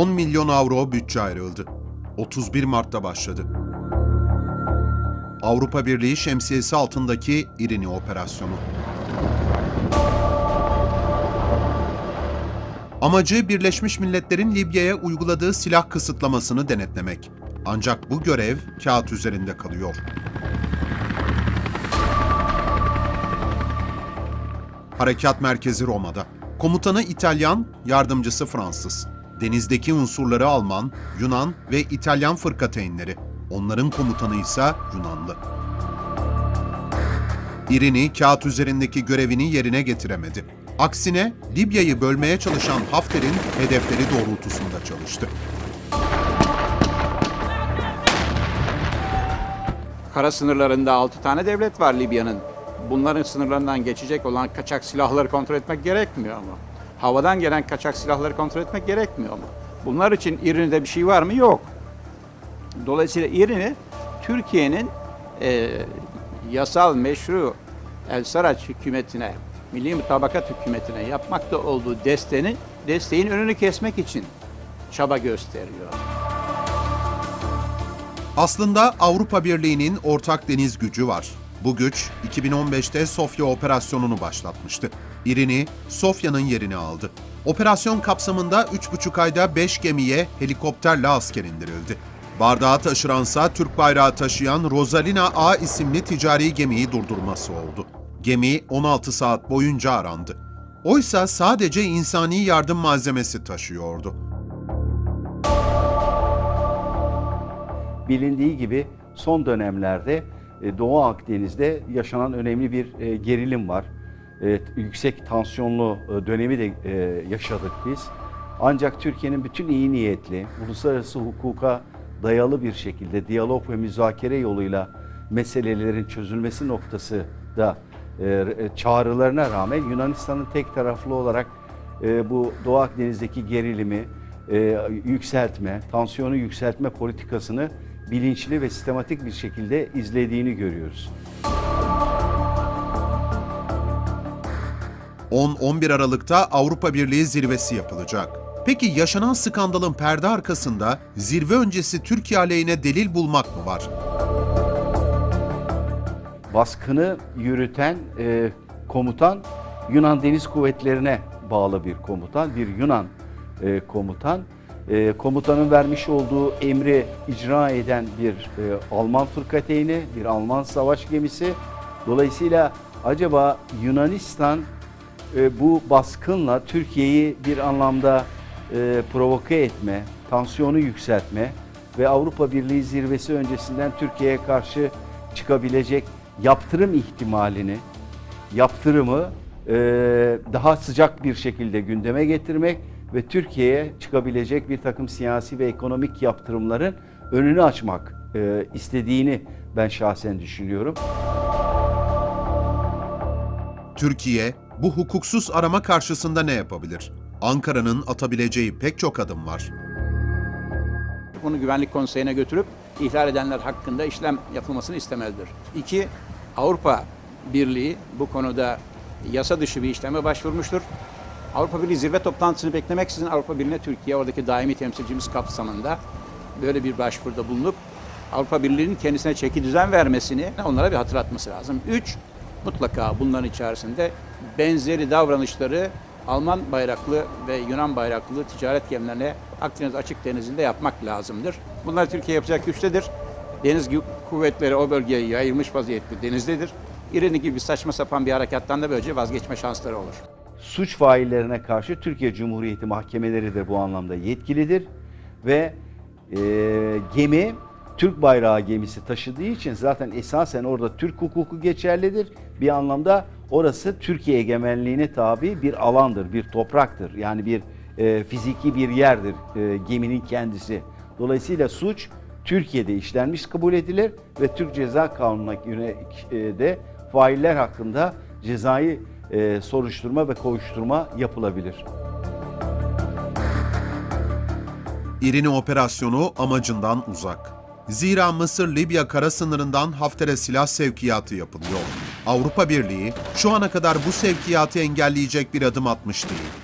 10 milyon avro bütçe ayrıldı. 31 Mart'ta başladı. Avrupa Birliği şemsiyesi altındaki İrini operasyonu. Amacı Birleşmiş Milletler'in Libya'ya uyguladığı silah kısıtlamasını denetlemek. Ancak bu görev kağıt üzerinde kalıyor. Harekat merkezi Roma'da. Komutanı İtalyan, yardımcısı Fransız. Denizdeki unsurları Alman, Yunan ve İtalyan fırkateynleri. Onların komutanı ise Yunanlı. İrini kağıt üzerindeki görevini yerine getiremedi. Aksine Libya'yı bölmeye çalışan Hafter'in hedefleri doğrultusunda çalıştı. Kara sınırlarında 6 tane devlet var Libya'nın. Bunların sınırlarından geçecek olan kaçak silahları kontrol etmek gerekmiyor mu? Havadan gelen kaçak silahları kontrol etmek gerekmiyor mu? Bunlar için İRİN'de bir şey var mı? Yok. Dolayısıyla İRİN'i Türkiye'nin e, yasal meşru El Saraç hükümetine, Milli Mutabakat hükümetine yapmakta olduğu desteğini, desteğin önünü kesmek için çaba gösteriyor. Aslında Avrupa Birliği'nin ortak deniz gücü var. Bu güç 2015'te Sofya operasyonunu başlatmıştı. İrini Sofya'nın yerini aldı. Operasyon kapsamında 3,5 ayda 5 gemiye helikopterle asker indirildi. Bardağı taşıransa Türk bayrağı taşıyan Rosalina A isimli ticari gemiyi durdurması oldu. Gemi 16 saat boyunca arandı. Oysa sadece insani yardım malzemesi taşıyordu. bilindiği gibi son dönemlerde Doğu Akdeniz'de yaşanan önemli bir e, gerilim var. E, Yüksek tansiyonlu e, dönemi de e, yaşadık biz. Ancak Türkiye'nin bütün iyi niyetli, uluslararası hukuka dayalı bir şekilde diyalog ve müzakere yoluyla meselelerin çözülmesi noktası da e, çağrılarına rağmen Yunanistan'ın tek taraflı olarak e, bu Doğu Akdeniz'deki gerilimi e, yükseltme, tansiyonu yükseltme politikasını bilinçli ve sistematik bir şekilde izlediğini görüyoruz. 10-11 Aralık'ta Avrupa Birliği zirvesi yapılacak. Peki yaşanan skandalın perde arkasında zirve öncesi Türkiye aleyhine delil bulmak mı var? Baskını yürüten e, komutan Yunan Deniz Kuvvetleri'ne bağlı bir komutan, bir Yunan e, komutan. E, komutanın vermiş olduğu emri icra eden bir e, Alman fırkateyni, bir Alman savaş gemisi. Dolayısıyla acaba Yunanistan e, bu baskınla Türkiye'yi bir anlamda e, provoke etme, tansiyonu yükseltme ve Avrupa Birliği zirvesi öncesinden Türkiye'ye karşı çıkabilecek yaptırım ihtimalini, yaptırımı daha sıcak bir şekilde gündeme getirmek ve Türkiye'ye çıkabilecek bir takım siyasi ve ekonomik yaptırımların önünü açmak e, istediğini ben şahsen düşünüyorum. Türkiye bu hukuksuz arama karşısında ne yapabilir? Ankara'nın atabileceği pek çok adım var. Bunu Güvenlik Konseyi'ne götürüp ihlal edenler hakkında işlem yapılmasını istemelidir. İki, Avrupa Birliği bu konuda yasa dışı bir işleme başvurmuştur. Avrupa Birliği zirve toplantısını beklemeksizin Avrupa Birliği'ne Türkiye oradaki daimi temsilcimiz kapsamında böyle bir başvuruda bulunup Avrupa Birliği'nin kendisine çeki düzen vermesini onlara bir hatırlatması lazım. Üç, mutlaka bunların içerisinde benzeri davranışları Alman bayraklı ve Yunan bayraklı ticaret gemilerine Akdeniz açık denizinde yapmak lazımdır. Bunlar Türkiye yapacak güçtedir. Deniz kuvvetleri o bölgeye yayılmış vaziyette denizdedir. İrini gibi saçma sapan bir harekattan da böylece vazgeçme şansları olur. Suç faillerine karşı Türkiye Cumhuriyeti mahkemeleri de bu anlamda yetkilidir ve e, gemi Türk bayrağı gemisi taşıdığı için zaten esasen orada Türk hukuku geçerlidir. Bir anlamda orası Türkiye egemenliğine tabi bir alandır, bir topraktır. Yani bir e, fiziki bir yerdir e, geminin kendisi. Dolayısıyla suç Türkiye'de işlenmiş kabul edilir ve Türk Ceza Kanunu'na göre de failler hakkında cezai e, soruşturma ve kovuşturma yapılabilir. İrini operasyonu amacından uzak. Zira Mısır-Libya kara sınırından Hafter'e silah sevkiyatı yapılıyor. Avrupa Birliği şu ana kadar bu sevkiyatı engelleyecek bir adım atmış değil.